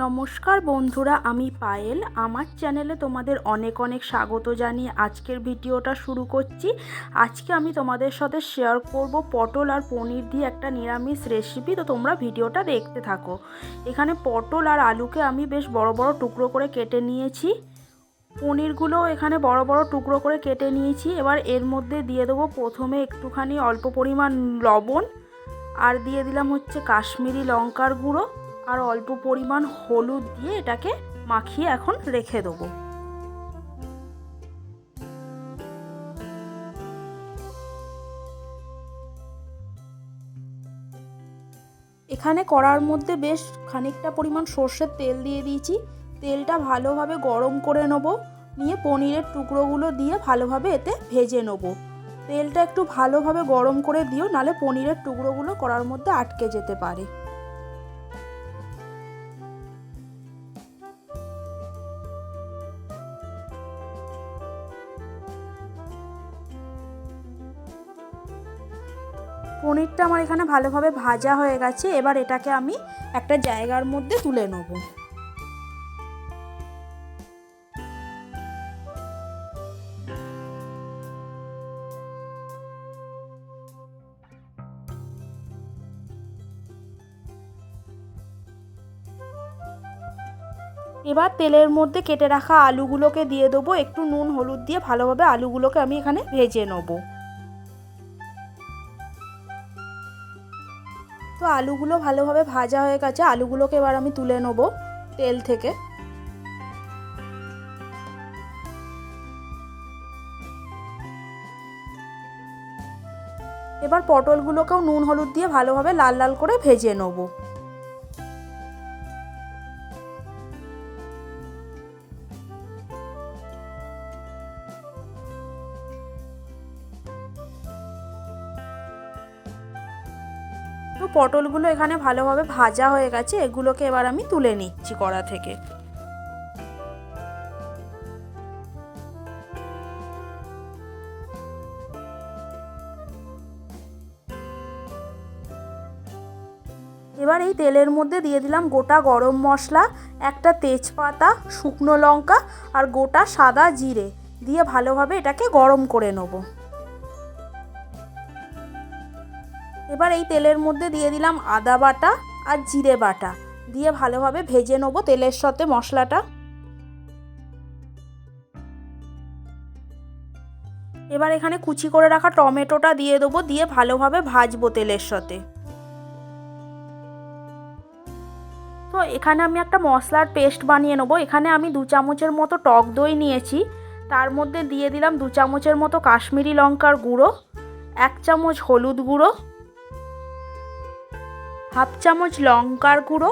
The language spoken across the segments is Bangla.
নমস্কার বন্ধুরা, আমি পায়েল। আমার চ্যানেলে তোমাদের অনেক অনেক স্বাগত জানিয়ে আজকের ভিডিওটা শুরু করছি। আজকে আমি তোমাদের সাথে শেয়ার করব পটল আর পনির দিয়ে একটা নিরামিষ রেসিপি তো তোমরা ভিডিওটা দেখতে থাকো। এখানে পটল আর আলুকে আমি বেশ বড় বড় টুকরো করে কেটে নিয়েছি। পনিরগুলো এখানে বড় বড় টুকরো করে কেটে নিয়েছি। এবার এর মধ্যে দিয়ে দেবো প্রথমে একটুখানি অল্প পরিমাণ লবণ। আর দিয়ে দিলাম হচ্ছে কাশ্মীরি লঙ্কার গুঁড়ো। আর অল্প পরিমাণ হলুদ দিয়ে এটাকে মাখিয়ে এখন রেখে দেবো। এখানে কড়ার মধ্যে বেশ খানিকটা পরিমাণ সর্ষের তেল দিয়ে দিয়েছি। তেলটা ভালোভাবে গরম করে নেব, নিয়ে পনিরের টুকরোগুলো দিয়ে ভালোভাবে এতে ভেজে নেব। তেলটা একটু ভালোভাবে গরম করে দিও, নালে পনিরের টুকরোগুলো কড়ার মধ্যে আটকে যেতে পারে। পনিরটা আমার এখানে ভালোভাবে ভাজা হয়ে গেছে। এবার এটাকে আমি একটা জায়গার মধ্যে তুলে নেব। এবার তেলের মধ্যে কেটে রাখা আলুগুলোকে দিয়ে দেবো। একটু নুন, হলুদ দিয়ে ভালোভাবে আলুগুলোকে আমি এখানে ভেজে নেব। তো আলুগুলো ভালোভাবে ভাজা হয়ে গেছে। আলুগুলোকে এবার আমি তুলে নেব তেল থেকে। এবার পটলগুলোকেও নুন, হলুদ দিয়ে ভালোভাবে লাল লাল করে ভেজে নেব। তো পটলগুলো এখানে ভালোভাবে ভাজা হয়ে গেছে, এগুলোকে এবার আমি তুলে নিচ্ছি কড়া থেকে। এবার এই তেলের মধ্যে দিয়ে দিলাম গোটা গরম মশলা, একটা তেজপাতা, শুকনো লঙ্কা আর গোটা সাদা জিরে, দিয়ে ভালোভাবে এটাকে গরম করে নেব। এবার এই তেলের মধ্যে দিয়ে দিলাম আদা বাটা আর জিরে বাটা। দিয়ে ভালোভাবে ভেজে নেব তেলের সাথে মশলাটা। এবার এখানে কুচি করে রাখা টমেটোটা দিয়ে দেবো, দিয়ে ভালোভাবে ভাজবো তেলের সাথে। তো এখানে আমি একটা মশলার পেস্ট বানিয়ে নেব। এখানে আমি দু চামচের মতো টক দই নিয়েছি। তার মধ্যে দিয়ে দিলাম দু চামচের মতো কাশ্মীরি লঙ্কার গুঁড়ো, এক চামচ হলুদ গুঁড়ো হাফ চামচ লঙ্কার গুঁড়ো,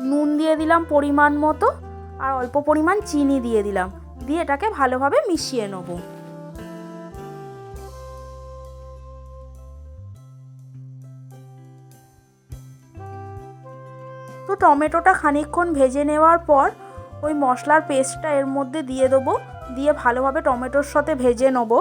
নুন দিয়ে দিলাম পরিমাণ মতো, আর অল্প পরিমাণ চিনি দিয়ে দিলাম। দিয়ে এটাকে ভালোভাবে মিশিয়ে নেব। তো টমেটোটা খানিকক্ষণ ভেজে নেওয়ার পর ওই মশলার পেস্টটা এর মধ্যে দিয়ে দেবো। দিয়ে ভালোভাবে টমেটোর সাথে ভেজে নেব।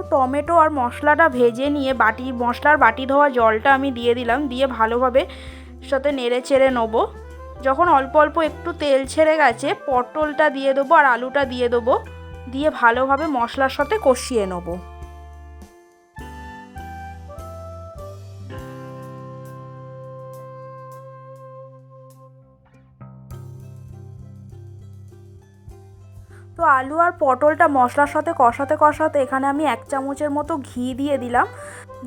তো টমেটো আর মশলাটা ভেজে নিয়ে বাটি, মশলার বাটি ধোয়া জলটা আমি দিয়ে দিলাম, দিয়ে ভালোভাবে সাথে নেড়ে চেড়ে নেব। যখন অল্প অল্প একটু তেল ছেড়ে গেছে, পটলটা দিয়ে দেবো আর আলুটা দিয়ে দেবো। দিয়ে ভালোভাবে মশলার সাথে কষিয়ে নেব। তো আলু আর পটলটা মশলার সাথে কষাতে কষাতে এখানে আমি এক চামচের মতো ঘি দিয়ে দিলাম।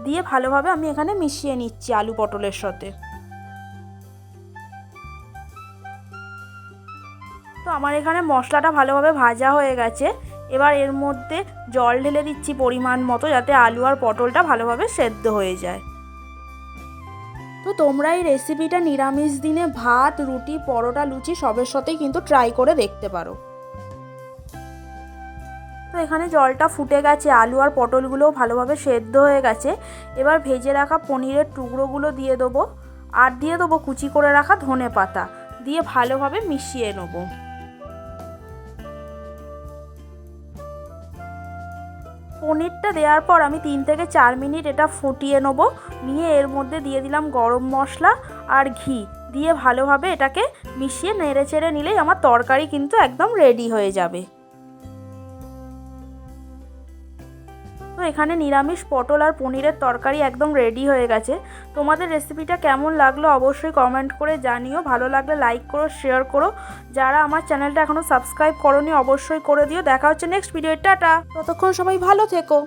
দিয়ে ভালোভাবে আমি এখানে মিশিয়ে নিচ্ছি আলু পটলের সাথে। তো আমার এখানে মশলাটা ভালোভাবে ভাজা হয়ে গেছে। এবার এর মধ্যে জল ঢেলে দিচ্ছি পরিমাণ মতো যাতে আলু আর পটলটা ভালোভাবে সেদ্ধ হয়ে যায়। তো তোমরা এই রেসিপিটা নিরামিষ দিনে ভাত, রুটি, পরোটা, লুচি সবের সাথেই কিন্তু ট্রাই করে দেখতে পারো। তো এখানে জলটা ফুটে গেছে, আলু আর পটলগুলোও ভালোভাবে সেদ্ধ হয়ে গেছে। এবার ভেজে রাখা পনিরের টুকরোগুলো দিয়ে দেবো। আর দিয়ে দেবো কুচি করে রাখা ধনে পাতা, দিয়ে ভালোভাবে মিশিয়ে নেব। পনিরটা দেওয়ার পর আমি তিন থেকে চার মিনিট এটা ফুটিয়ে নেব। নিয়ে এর মধ্যে দিয়ে দিলাম গরম মশলা আর ঘি। দিয়ে ভালোভাবে এটাকে মিশিয়ে নেড়ে চেড়ে নিলেই আমার তরকারি কিন্তু একদম রেডি হয়ে যাবে। এখানে নিরামিষ পটল আর পনিরের তরকারি একদম রেডি হয়ে গেছে। তোমাদের রেসিপিটা কেমন লাগল অবশ্যই কমেন্ট করে জানিও। ভালো লাগলে লাইক করো শেয়ার করো। যারা আমার চ্যানেলটা এখনও সাবস্ক্রাইব করনি, অবশ্যই করে দিও। দেখা হচ্ছে নেক্সট ভিডিও টাটা! ততক্ষণ সবাই ভালো থেকো।